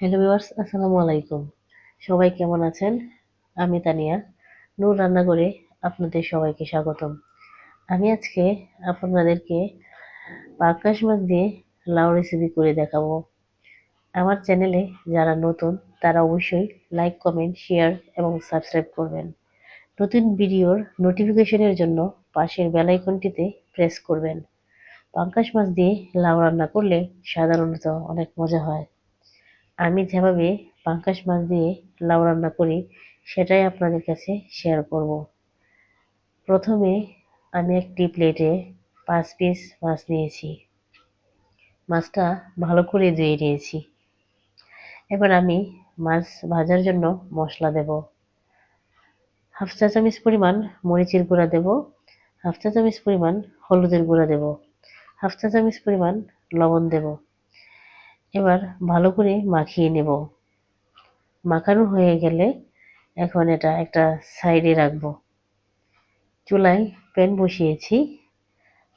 Hello viewers আসসালামু আলাইকুম। সবাই কেমন আছেন? আমি তানিয়া। নূর রান্নাঘরে আপনাদের সবাইকে স্বাগতম। আমি আজকে আপনাদেরকে পাকাশ মাছ দিয়ে লাউ রেসিপি করে দেখাবো। আমার চ্যানেলে যারা নতুন, তারা অবশ্যই লাইক কমেন্ট শেয়ার এবং সাবস্ক্রাইব করবেন। নতুন ভিডিওর নোটিফিকেশনের জন্য পাশের বেল আইকনটিতে প্রেস করবেন। পাঙ্কাশ মাছ দিয়ে লাউ রান্না করলে সাধারণত অনেক মজা হয়। আমি যেভাবে পাঙ্কাশ মাছ দিয়ে লাউ রান্না করি, সেটাই আপনাদের কাছে শেয়ার করব। প্রথমে আমি একটি প্লেটে পাঁচ পিস মাছ নিয়েছি। মাছটা ভালো করে ধুয়ে নিয়েছি। এবার আমি মাছ ভাজার জন্য মশলা দেব। হাফ চা চামচ পরিমাণ মরিচের গুঁড়া দেব। হাফ চা চামচ পরিমাণ হলুদের গুঁড়া দেব। হাফ চা চামচ পরিমাণ লবণ দেব। এবার ভালো করে মাখিয়ে নেব। মাখানো হয়ে গেলে এখন এটা একটা সাইডে রাখব। চুলায় প্যান বসিয়েছি।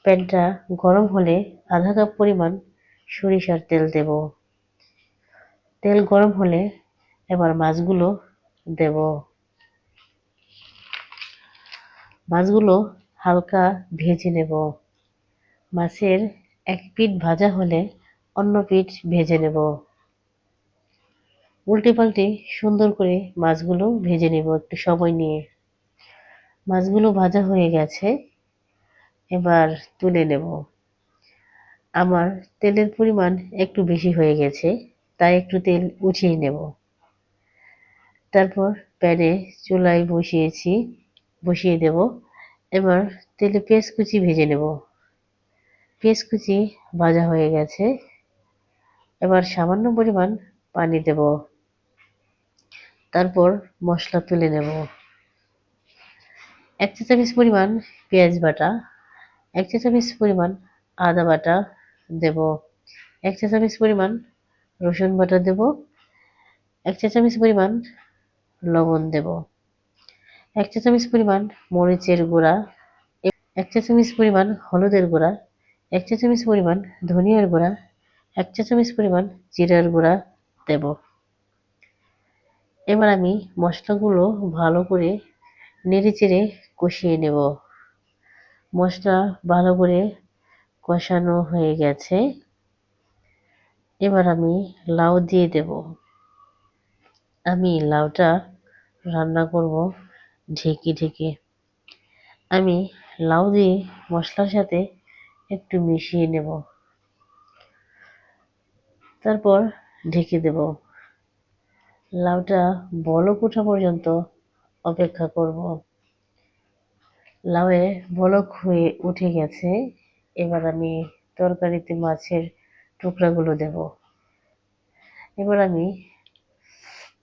প্যানটা গরম হলে আধা কাপ পরিমাণ সরিষার তেল দেব। তেল গরম হলে এবার মাছগুলো দেব। মাছগুলো হালকা ভেজে নেব। মাছের এক পিঠ ভাজা হলে অন্য পিঠ ভেজে নেব। উল্টে পাল্টে সুন্দর করে মাছগুলো ভেজে নেব একটু সময় নিয়ে। মাছগুলো ভাজা হয়ে গেছে, এবার তুলে নেব। আমার তেলের পরিমাণ একটু বেশি হয়ে গেছে, তাই একটু তেল উঠিয়ে নেব। তারপর প্যানে চুলায় বসিয়েছি, বসিয়ে দেব। এবার তেলে পেঁয়াজ কুচি ভেজে নেব। পেঁয়াজ কুচি ভাজা হয়ে গেছে। এবার সামান্য পরিমাণ পানি দেব। তারপর মশলা তুলে নেব। এক চা চামচ পরিমাণ পেঁয়াজ বাটা, এক চা চামচ পরিমাণ আদা বাটা দেব, এক চা চামচ পরিমাণ রসুন বাটা দেব, এক চা চামচ পরিমাণ লবণ দেব, এক চা চামচ পরিমাণ মরিচের গুঁড়া, এক চা চামচ পরিমাণ হলুদের গুঁড়া, এক চা চামচ পরিমাণ ধনিয়ার গুঁড়া এক চা চামচ পরিমাণ জিরার গুঁড়া দেব। এবার আমি মশলাগুলো ভালো করে নেড়ে চেড়ে কষিয়ে নেব। মশলা ভালো করে কষানো হয়ে গেছে। এবার আমি লাউ দিয়ে দেব। আমি লাউটা রান্না করব ঢেকে ঢেকে। আমি লাউ দিয়ে মশলার সাথে একটু মিশিয়ে নেব। তারপর ঢেকে দেব। লাউটা বলক ওঠা পর্যন্ত অপেক্ষা করব। লাউয়ে বলক হয়ে উঠে গেছে। এবার আমি তরকারিতে মাছের টুকরাগুলো দেব। এবার আমি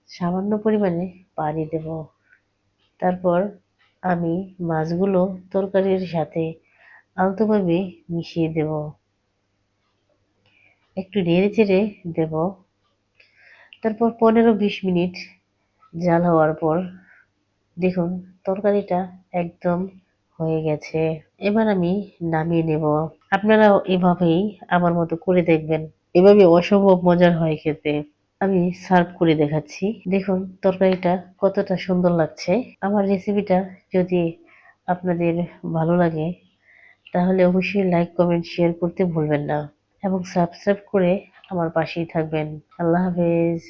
সামান্য পরিমাণে পানি দেব। তারপর আমি মাছগুলো তরকারির সাথে আলতোভাবে মিশিয়ে দেব। একটু নেড়ে চেড়ে দেব। তারপর পনেরো বিশ মিনিট জাল হওয়ার পর দেখুন, তরকারিটা একদম হয়ে গেছে। এবার আমি নামিয়ে নেব। আপনারাও এভাবেই আমার মতো করে দেখবেন। এভাবে অসম্ভব মজার হয় খেতে। আমি সার্ভ করে দেখাচ্ছি। দেখুন, তরকারিটা কতটা সুন্দর লাগছে। আমার রেসিপিটা যদি আপনাদের ভালো লাগে, তাহলে অবশ্যই লাইক, কমেন্ট, শেয়ার করতে ভুলবেন না। এবং সাবস্ক্রাইব করে আমার পাশেই থাকবেন। আল্লাহ হাফেজ।